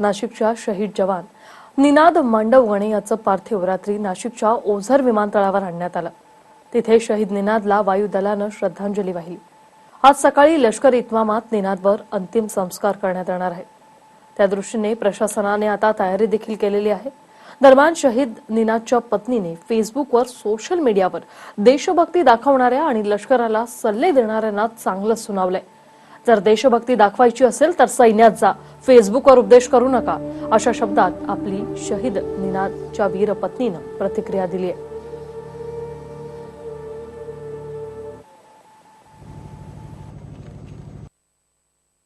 नाशिकच्या शहीद जवान निनाद मांडवगणे याचं पार्थिव रात्री नाशिकच्या ओझर विमानतळावर आणण्यात आलं. तिथे शहीद निनादला वायुदलानं श्रद्धांजली वाहिली. आज सकाळी लष्कर इतमामात निनादवर अंतिम संस्कार करण्यात येणार आहे. त्या दृष्टीने प्रशासनाने आता तयारी देखील केलेली आहे. दरम्यान शहीद निनादच्या पत्नीने फेसबुकवर सोशल मीडियावर देशभक्ती दाखवणाऱ्या आणि लष्कराला सल्ले देणाऱ्यांना चांगलं सुनावलंय. जर देशभक्ती दाखवायची असेल तर सैन्यात जा. फेसबुकवर उपदेश करू नका. अशा शब्दात आपली शहीद निनादच्या वीर पत्नीनं प्रतिक्रिया दिली आहे.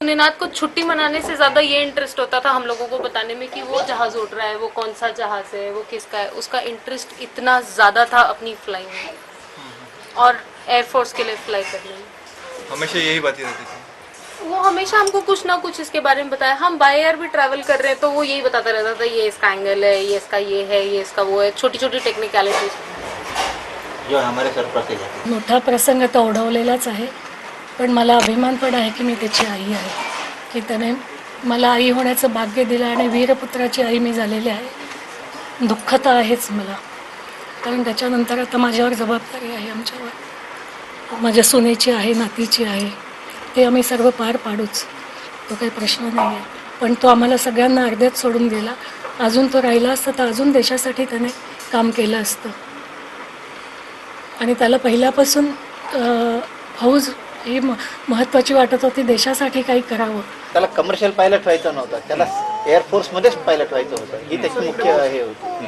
निनाद को छुट्टी मनाने से ज्यादा ये इंटरेस्ट होता था हम लोगों को बताने में कि वो जहाज उड़ रहा है वो कौन सा जहाज है वो किसका है? उसका इंटरेस्ट इतना ज्यादा था अपनी फ्लाइंग में। और एयरफोर्स के लिए फ्लाई करने में। हमेशा यही बातें रहती थी। वो हमेशा हमको कुछ ना कुछ इसके बारे में बताया। हम बाय एयर भी ट्रैवल कर रहे हैं तो वो यही बताता रहता था ये इसका एंगल है ये इसका ये है ये इसका वो है। छोटी छोटी टेक्निकलिटीज जो हमारे सर पर से जाते मोठा प्रसंग तर ओढवलेलाच आहे पण मला अभिमान पण आहे की मी त्याची आई आहे. की त्याने मला आई होण्याचं भाग्य दिलं आणि वीरपुत्राची आई मी झालेली आहे. दुःख तर आहेच मला. कारण त्याच्यानंतर आता माझ्यावर जबाबदारी आहे आमच्यावर. माझ्या सुनेची आहे नातीची आहे. ते आम्ही सर्व पार पाडूच. तो काही प्रश्न नाही आहे पण तो आम्हाला सगळ्यांना अर्ध्यात सोडून गेला. अजून तो राहिला असता तर अजून देशासाठी त्याने काम केलं असतं. आणि त्याला पहिल्यापासून हौज फौज ही महत्त्वाची वाटत होती देशासाठी काही करावं. त्याला कमर्शियल पायलट व्हायचं नव्हतं. त्याला एअरफोर्समध्येच पायलट व्हायचं होतं. ही त्याची मुख्य हे होती.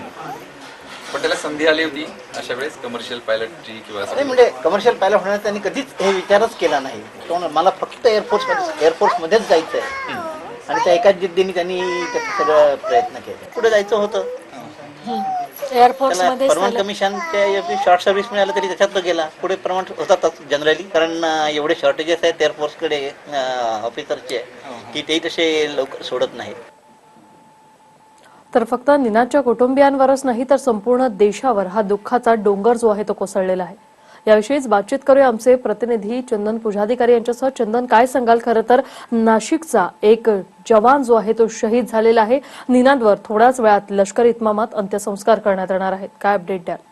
पण त्याला संधी आली होती अशा वेळेस कमर्शियल पायलटची किंवा असं नाही म्हणजे कमर्शियल पायलट होण्याचा त्यांनी कधीच हे विचारच केला नाही. तो मला फक्त एअरफोर्समध्ये एअरफोर्समध्येच जायचं आहे आणि त्या एकाच जिद्दीने त्यांनी त्याचा सगळं प्रयत्न केले. पुढे जायचं होतं? त्याला परमनंट कमिशनच्या शॉर्ट सर्व्हिस मिळालं तरी त्याच्यात तो गेला. पुढे प्रमाण होतातच जनरली कारण अं, एवढे शॉर्टेजेस आहेत एअरफोर्सकडे ऑफिसरचे की ते तसे लवकर सोडत नाहीत. तर फक्त निनादच्या कुटुंबियांवरच नाही तर संपूर्ण देशावर हा दुःखाचा डोंगर जो आहे तो कोसळलेला आहे. याविषयीच बातचीत करूया आमचे प्रतिनिधी चंदन पुजाधिकारी यांच्यासह. चंदन काय सांगाल? खरं तर नाशिकचा एक जवान जो आहे तो शहीद झालेला आहे. निनादवर थोड्याच वेळात लष्कर इतमामात अंत्यसंस्कार करण्यात येणार आहेत. काय अपडेट द्याल?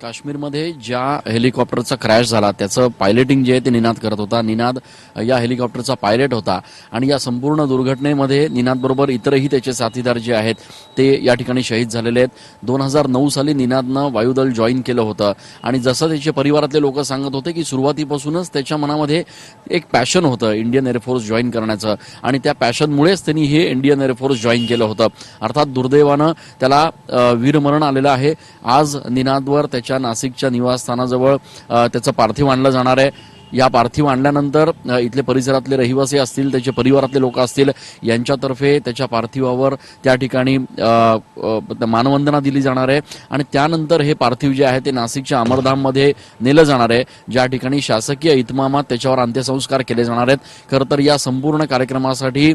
काश्मीरमध्ये ज्या हेलिकॉप्टरचा क्रॅश झाला त्याचं पायलटिंग जे आहे ते निनाद करत होता. निनाद या हेलिकॉप्टरचा पायलट होता आणि या संपूर्ण दुर्घटनेमध्ये निनादबरोबर इतरही त्याचे साथीदार जे आहेत ते या ठिकाणी शहीद झालेले आहेत. दोन हजार नऊ साली निनादनं वायुदल जॉईन केलं होतं आणि जसं त्याचे परिवारातले लोक सांगत होते की सुरुवातीपासूनच त्याच्या मनामध्ये एक पॅशन होतं इंडियन एअरफोर्स जॉईन करण्याचं आणि त्या पॅशनमुळेच त्यांनी हे इंडियन एअरफोर्स जॉईन केलं होतं. अर्थात दुर्दैवानं त्याला वीरमरण आलेलं आहे. आज निनादवर त्याच्या नाशिकच्या निवासस्थानाजवळ त्याचं पार्थिव आणलं जाणार आहे. या पार्थिव आणल्यानंतर इथले परिसरातले रहिवासी असतील त्याचे परिवारातले लोक असतील यांच्यातर्फे त्याच्या पार्थिवावर त्या ठिकाणी मानवंदना दिली जाणार आहे. आणि त्यानंतर हे पार्थिव जे आहे ते नाशिकच्या अमरधाममध्ये नेलं जाणार आहे ज्या ठिकाणी शासकीय इतमामात त्याच्यावर अंत्यसंस्कार केले जाणार आहेत. खरं तर या संपूर्ण कार्यक्रमासाठी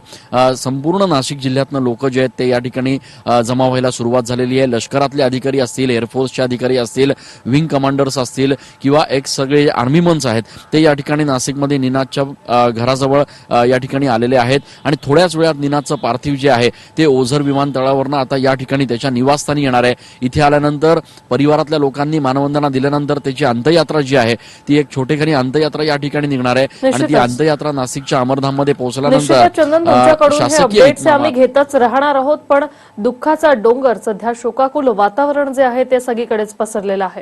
संपूर्ण नाशिक जिल्ह्यातनं लोक जे आहेत ते या ठिकाणी जमा व्हायला सुरुवात झालेली आहे. लष्करातले अधिकारी असतील एअरफोर्सचे अधिकारी असतील विंग कमांडर्स असतील किंवा एक सगळे आर्मीमन्स आहेत ते या ठिकाणी नाशिकमध्ये निनादच्या घराजवळ या ठिकाणी आलेले आहेत. आणि थोड्याच वेळात निनादचं पार्थिव जे आहे ते ओझर विमानतळावरनं आता या ठिकाणी त्याच्या निवासस्थानी येणार आहे. इथे आल्यानंतर परिवारातल्या लोकांनी मानवंदना दिल्यानंतर त्याची अंत्ययात्रा जी आहे ती एक छोटेखानी अंत्ययात्रा या ठिकाणी निघणार आहे. आणि ती. अंत्ययात्रा नाशिकच्या अमरधाममध्ये निश्चितच पोहोचल्यानंतर शासकीय आम्ही घेतच राहणार आहोत. पण दुःखाचा डोंगर सध्या शोकाकुल वातावरण जे आहे ते सगळीकडेच पसरलेलं आहे.